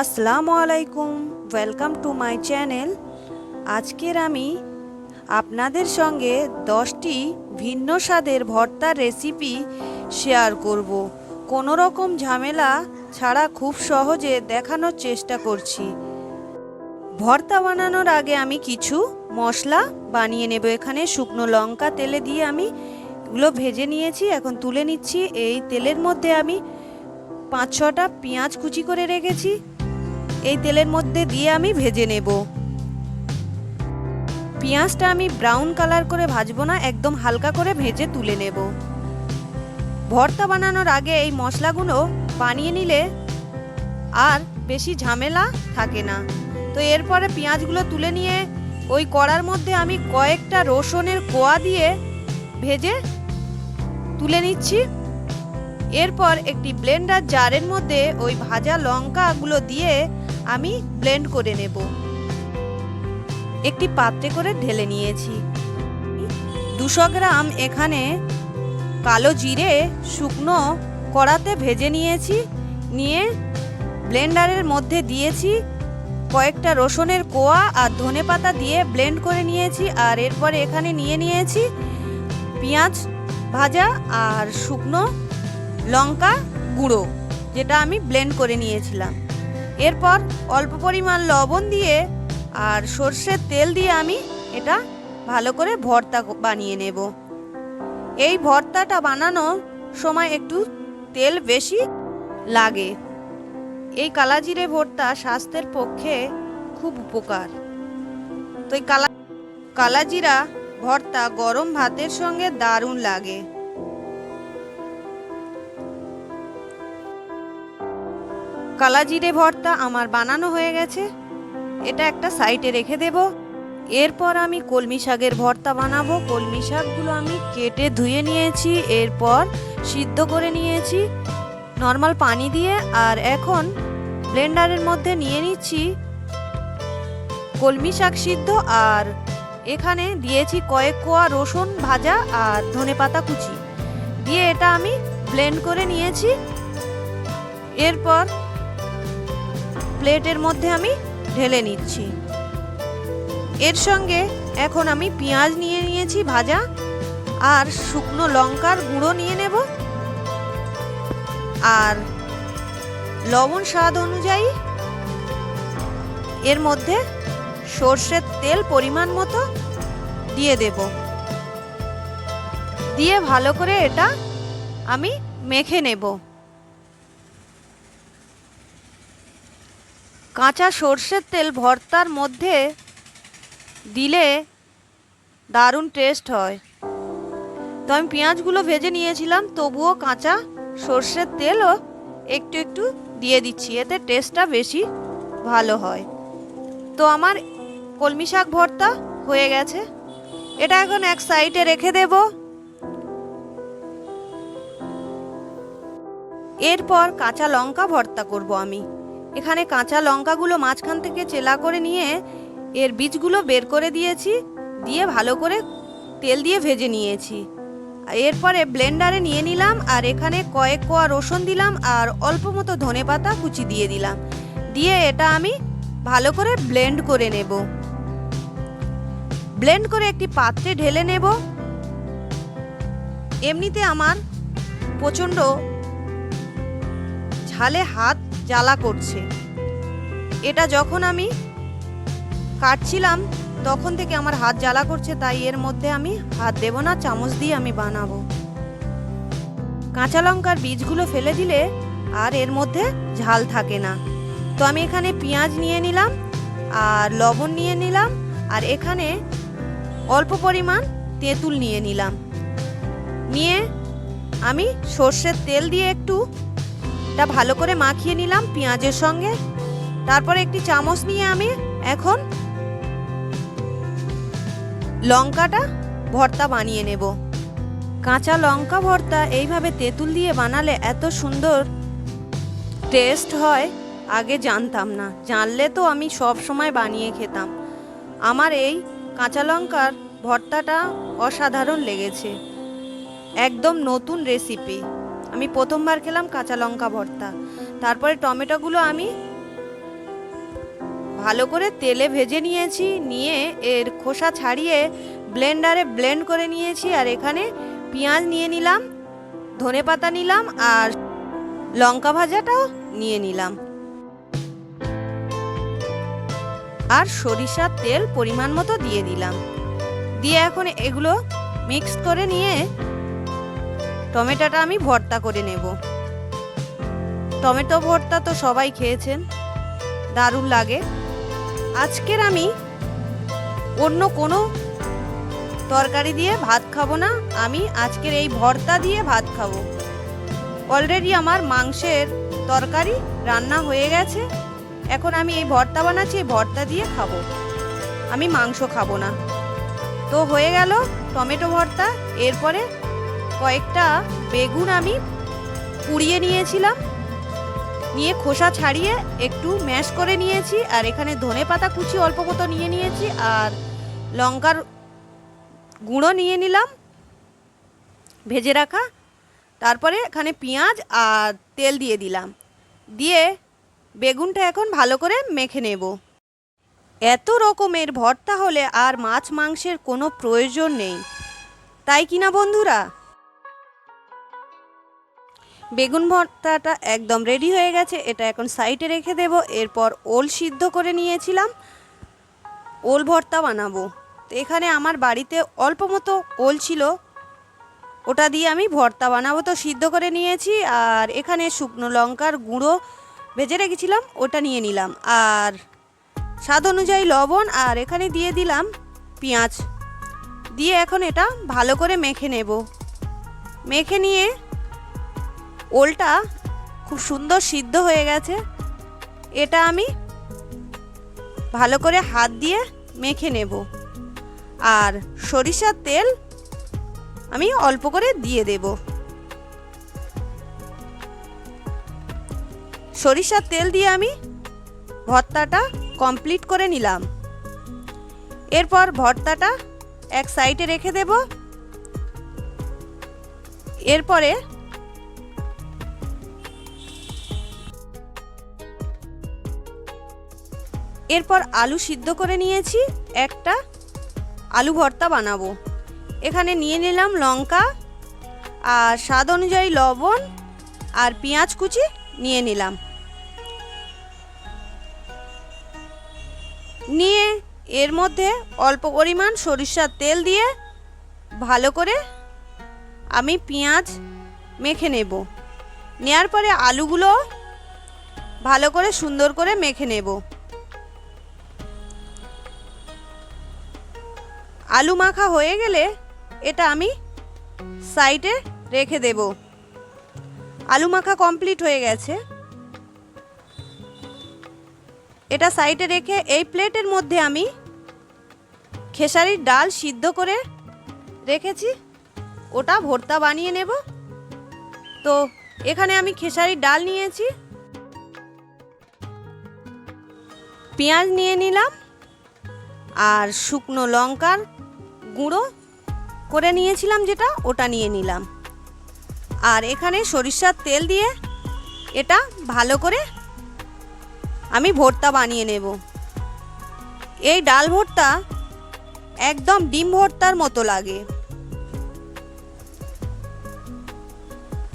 আসসালামু আলাইকুম welcome to my channel আজকের আমি আপনাদের সঙ্গে দশটি ভিন্ন স্বাদের ভর্তার রেসিপি শেয়ার করব। কোনো রকম ঝামেলা ছাড়া খুব সহজে দেখানোর চেষ্টা করছি। ভর্তা বানানোর আগে আমি কিছু মশলা বানিয়ে নেব। এখানে শুকনো লঙ্কা, তেলে দিয়ে আমি এগুলো ভেজে নিয়েছি। এখন তুলে নিচ্ছি। এই তেলের মধ্যে আমি পাঁচ ছটা পেঁয়াজ কুচি করে রেখেছি। এই তেলের মধ্যে দিয়ে আমি ভেজে নেব। পেঁয়াজটা আমি ব্রাউন কালার করে ভাজবো না, একদম হালকা করে ভেজে তুলে নেব। ভর্তা বানানোর আগে এই মশলাগুলো বানিয়ে নিলে আর বেশি ঝামেলা থাকে না। তো এরপরে পেঁয়াজগুলো তুলে নিয়ে ওই কড়ার মধ্যে আমি কয়েকটা রসুনের কোয়া দিয়ে ভেজে তুলে নিচ্ছি। এরপর একটি ব্লেন্ডার জারের মধ্যে ওই ভাজা লঙ্কাগুলো দিয়ে আমি ব্লেন্ড করে নেব। একটি পাত্রে করে ঢেলে নিয়েছি। দুশো গ্রাম এখানে কালো জিরে শুকনো কড়াতে ভেজে নিয়েছি, নিয়ে ব্লেন্ডারের মধ্যে দিয়েছি কয়েকটা রসুনের কোয়া আর ধনে পাতা দিয়ে ব্লেন্ড করে নিয়েছি আর এরপরে এখানে নিয়ে নিয়েছি পেঁয়াজ ভাজা আর শুকনো লঙ্কা গুঁড়ো, যেটা আমি ব্লেন্ড করে নিয়েছিলাম। এরপর অল্প পরিমাণ লবণ দিয়ে আর সর্ষের তেল দিয়ে আমি এটা ভালো করে ভর্তা বানিয়ে নেব। এই ভর্তাটা বানানোর সময় একটু তেল বেশি লাগে। এই কালাজিরে ভর্তা স্বাস্থ্যের পক্ষে খুব উপকার। তো এই কালা কালাজিরা ভর্তা গরম ভাতের সঙ্গে দারুণ লাগে। কালাজিরে ভর্তা আমার বানানো হয়ে গেছে। এটা একটা সাইডে রেখে দেব। এরপর আমি কলমি শাকের ভর্তা বানাবো। কলমি শাকগুলো আমি কেটে ধুয়ে নিয়েছি। এরপর সিদ্ধ করে নিয়েছি নর্মাল পানি দিয়ে। আর এখন ব্লেন্ডারের মধ্যে নিয়ে নিচ্ছি কলমি শাক সিদ্ধ। আর এখানে দিয়েছি কয়েক কোয়া রসুন ভাজা আর ধনে পাতা কুচি। দিয়ে এটা আমি ব্লেন্ড করে নিয়েছি। এরপর প্লেটের মধ্যে আমি ঢেলে নিচ্ছি। এর সঙ্গে এখন আমি পেঁয়াজ নিয়ে নিয়েছি ভাজা আর শুকনো লঙ্কার গুঁড়ো নিয়ে নেব। আর লবণ স্বাদ অনুযায়ী এর মধ্যে সর্ষের তেল পরিমাণ মতো দিয়ে দেব। দিয়ে ভালো করে এটা আমি মেখে নেব। কাঁচা সর্ষের তেল ভর্তার মধ্যে দিলে দারুণ টেস্ট হয়। তো আমি পেঁয়াজগুলো ভেজে নিয়েছিলাম, তবুও কাঁচা সর্ষের তেলও একটু একটু দিয়ে দিচ্ছি, এতে টেস্টটা বেশি ভালো হয়। তো আমার কলমি শাক ভর্তা হয়ে গেছে। এটা এখন এক সাইডে রেখে দেব। এরপর কাঁচা লঙ্কা ভর্তা করব আমি। এখানে কাঁচা লঙ্কাগুলো মাঝখান থেকে চেলা করে নিয়ে এর বীজগুলো বের করে দিয়েছি, দিয়ে ভালো করে তেল দিয়ে ভেজে নিয়েছি। এরপরে ব্লেন্ডারে নিয়ে নিলাম আর এখানে কয়েক কোয়া রসুন দিলাম আর অল্প মতো ধনে পাতা কুচি দিয়ে দিলাম। দিয়ে এটা আমি ভালো করে ব্লেন্ড করে নেব। ব্লেন্ড করে একটি পাত্রে ঢেলে নেব। এমনিতে আমার প্রচণ্ড ঝালে হাত জ্বালা করছে। এটা যখন আমি কাটছিলাম, তখন থেকে আমার হাত জ্বালা করছে, তাই এর মধ্যে আমি হাত দেব না, চামচ দিয়ে আমি বানাবো। কাঁচা লঙ্কার বীজগুলো ফেলে দিলে আর এর মধ্যে ঝাল থাকে না। তো আমি এখানে পেঁয়াজ নিয়ে নিলাম, আর লবণ নিয়ে নিলাম, আর এখানে অল্প পরিমাণ তেঁতুল নিয়ে নিলাম। নিয়ে আমি সর্ষের তেল দিয়ে একটু এটা ভালো করে মাখিয়ে নিলাম পেঁয়াজের সঙ্গে। তারপরে একটি চামচ নিয়ে আমি এখন লঙ্কাটা ভর্তা বানিয়ে নেব। কাঁচা লঙ্কা ভর্তা এইভাবে তেঁতুল দিয়ে বানালে এত সুন্দর টেস্ট হয়, আগে জানতাম না। জানলে তো আমি সব সময় বানিয়ে খেতাম। আমার এই কাঁচা লঙ্কার ভর্তাটা অসাধারণ লেগেছে। একদম নতুন রেসিপি আমি প্রথমবার খেলাম কাঁচা লঙ্কা ভর্তা। তারপরে টমেটোগুলো আমি ভালো করে তেলে ভেজে নিয়েছি, নিয়ে এর খোসা ছাড়িয়ে ব্লেন্ডারে ব্লেন্ড করে নিয়েছি আর এখানে পেঁয়াজ নিয়ে নিলাম, ধনে পাতা নিলাম আর লঙ্কা ভাজাটাও নিয়ে নিলাম। আর সরিষার তেল পরিমাণ মতো দিয়ে দিলাম। দিয়ে এখন এগুলো মিক্স করে নিয়ে টমেটোটা আমি ভর্তা করে নেব। টমেটো ভর্তা তো সবাই খেয়েছেন, দারুণ লাগে। আজকের আমি অন্য কোনো তরকারি দিয়ে ভাত খাব না, আমি আজকের এই ভর্তা দিয়ে ভাত খাব। অলরেডি আমার মাংসের তরকারি রান্না হয়ে গেছে, এখন আমি এই ভর্তা বানাচ্ছি, এই ভর্তা দিয়ে খাব। আমি মাংস খাব না। তো হয়ে গেল টমেটো ভর্তা, এরপরে কয়েকটা বেগুন আমি পুড়িয়ে নিয়েছিলাম। নিয়ে খোসা ছাড়িয়ে একটু ম্যাশ করে নিয়েছি, আর এখানে ধনে পাতা কুচি অল্প মতো নিয়ে নিয়েছি, আর লঙ্কার গুঁড়ো নিয়ে নিলাম, ভেজে রাখা। তারপরে এখানে পেঁয়াজ আর তেল দিয়ে দিলাম। দিয়ে বেগুনটা এখন ভালো করে মেখে নেব। এত রকমের ভর্তা হলে আর মাছ মাংসের কোনো প্রয়োজন নেই। তাই কিনা বন্ধুরা? বেগুন ভর্তাটা একদম রেডি হয়ে গেছে, এটা এখন সাইডে রেখে দেব, এরপর ওল সিদ্ধ করে নিয়েছিলাম। ওল ভর্তা বানাবো। তো এখানে আমার বাড়িতে অল্প মতো ওল ছিল, ওটা দিয়ে আমি ভর্তা বানাবো তো সিদ্ধ করে নিয়েছি, আর এখানে শুকনো লঙ্কার গুঁড়ো ভেজে রেখেছিলাম, ওটা নিয়ে নিলাম। আর স্বাদ অনুযায়ী লবণ, আর এখানে দিয়ে দিলাম পেঁয়াজ। দিয়ে এখন এটা ভালো করে মেখে নেব। মেখে নিয়ে ওলটা খুব সুন্দর সিদ্ধ হয়ে গেছে। এটা আমি ভালো করে হাত দিয়ে মেখে নেব। আর সরিষার তেল আমি অল্প করে দিয়ে দেব। সরিষার তেল দিয়ে আমি ভর্তাটা কমপ্লিট করে নিলাম। এরপর ভর্তাটা এক সাইডে রেখে দেব। এরপরে এরপর আলু সিদ্ধ করে নিয়েছি, একটা আলু ভর্তা বানাবো। এখানে নিয়ে নিলাম লঙ্কা, আর স্বাদ অনুযায়ী লবণ আর পেঁয়াজ কুচি নিয়ে নিলাম। নিয়ে এর মধ্যে অল্প পরিমাণ সরিষার তেল দিয়ে ভালো করে আমি পেঁয়াজ মেখে নেব। নেয়ার পরে আলুগুলো ভালো করে সুন্দর করে মেখে নেব। আলু মাখা হয়ে গেলে এটা আমি সাইডে রেখে দেব। আলু মাখা কমপ্লিট হয়ে গেছে। এটা সাইডে রেখে এই প্লেটের মধ্যে আমি খেসারির ডাল সিদ্ধ করে রেখেছি। ওটা ভর্তা বানিয়ে নেব। তো এখানে আমি খেসারির ডাল নিয়েছি। পেঁয়াজ নিয়ে নিলাম। আর শুকনো লঙ্কার গুঁড়ো করে নিয়েছিলাম যেটা, ওটা নিয়ে নিলাম। আর এখানে সরিষার তেল দিয়ে এটা ভালো করে আমি ভর্তা বানিয়ে নেব। এই ডাল ভর্তা একদম ডিম ভর্তার মতো লাগে।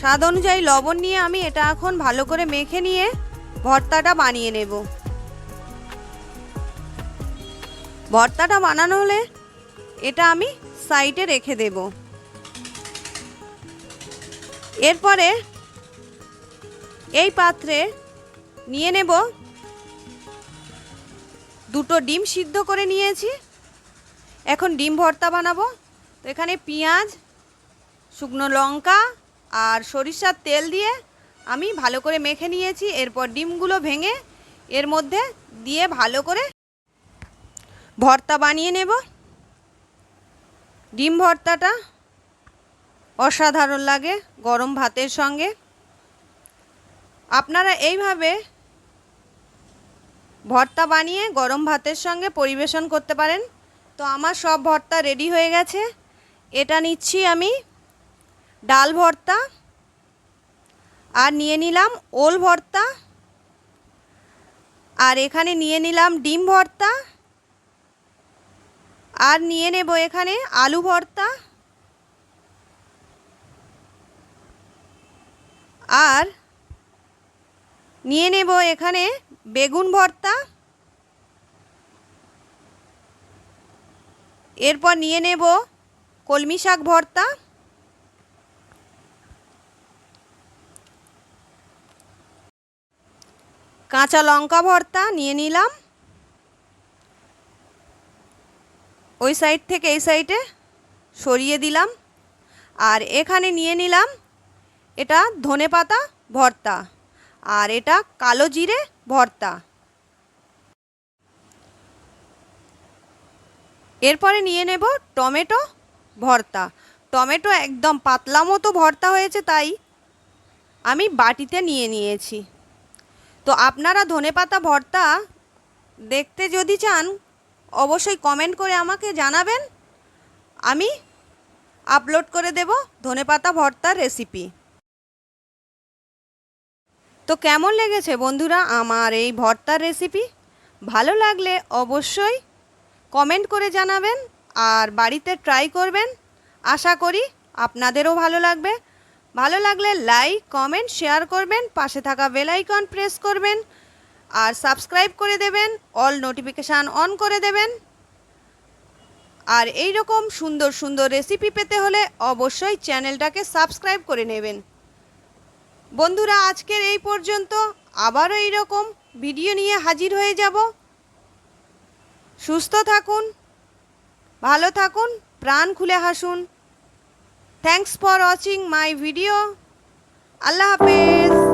স্বাদ অনুযায়ী লবণ নিয়ে আমি এটা এখন ভালো করে মেখে নিয়ে ভর্তাটা বানিয়ে নেব। ভর্তাটা বানানো হলে এটা আমি সাইডে রেখে দেব। এরপরে এই পাত্রে নিয়ে নেব দুটো ডিম সিদ্ধ করে নিয়েছি। এখন ডিম ভর্তা বানাবো। তো এখানে পেঁয়াজ, শুকনো লঙ্কা আর সরিষার তেল দিয়ে আমি ভালো করে মেখে নিয়েছি। এরপর ডিমগুলো ভেঙে এর মধ্যে দিয়ে ভালো করে ভর্তা বানিয়ে নেব। ডিম ভর্তাটা অসাধারণ লাগে গরম ভাতের সঙ্গে। আপনারা এইভাবে ভর্তা বানিয়ে গরম ভাতের সঙ্গে পরিবেশন করতে পারেন। তো আমার সব ভর্তা রেডি হয়ে গেছে। এটা নিচ্ছি আমি ডাল ভর্তা। আর নিয়ে নিলাম ওল ভর্তা। আর এখানে নিয়ে নিলাম ডিম ভর্তা। আর নিয়ে নেব এখানে আলু ভর্তা আর নিয়ে নেব এখানে বেগুন ভর্তা। এরপর নিয়ে নেব কলমি শাক ভর্তা। কাঁচা লঙ্কা ভর্তা নিয়ে নিলাম। ওই সাইড থেকে এই সাইডে সরিয়ে দিলাম। আর এখানে নিয়ে নিলাম এটা ধনে পাতা ভর্তা আর এটা কালো জিরে ভর্তা। এরপরে নিয়ে নেব টমেটো ভর্তা। টমেটো একদম পাতলা মতো ভর্তা হয়েছে তাই আমি বাটিতে নিয়ে নিয়েছি। তো আপনারা ধনেপাতা ভর্তা দেখতে যদি চান অবশ্যই কমেন্ট করে আমাকে জানাবেন। আমি আপলোড করে দেব ধনেপাতা ভর্তার রেসিপি তো কেমন লেগেছে বন্ধুরা আমার এই ভর্তার রেসিপি ভালো লাগলে অবশ্যই কমেন্ট করে জানাবেন আর বাড়িতে ট্রাই করবেন। আশা করি আপনাদেরও ভালো লাগবে। ভালো লাগলে লাইক কমেন্ট শেয়ার করবেন। পাশে থাকা বেল আইকন প্রেস করবেন। আর সাবস্ক্রাইব করে দেবেন, অল নোটিফিকেশান অন করে দেবেন। আর এই রকম সুন্দর সুন্দর রেসিপি পেতে হলে অবশ্যই চ্যানেলটাকে সাবস্ক্রাইব করে নেবেন। বন্ধুরা, আজকের এই পর্যন্ত আবারও এই রকম ভিডিও নিয়ে হাজির হয়ে যাব। সুস্থ থাকুন, ভালো থাকুন, প্রাণ খুলে হাসুন। Thanks for watching my video আল্লাহ হাফেজ।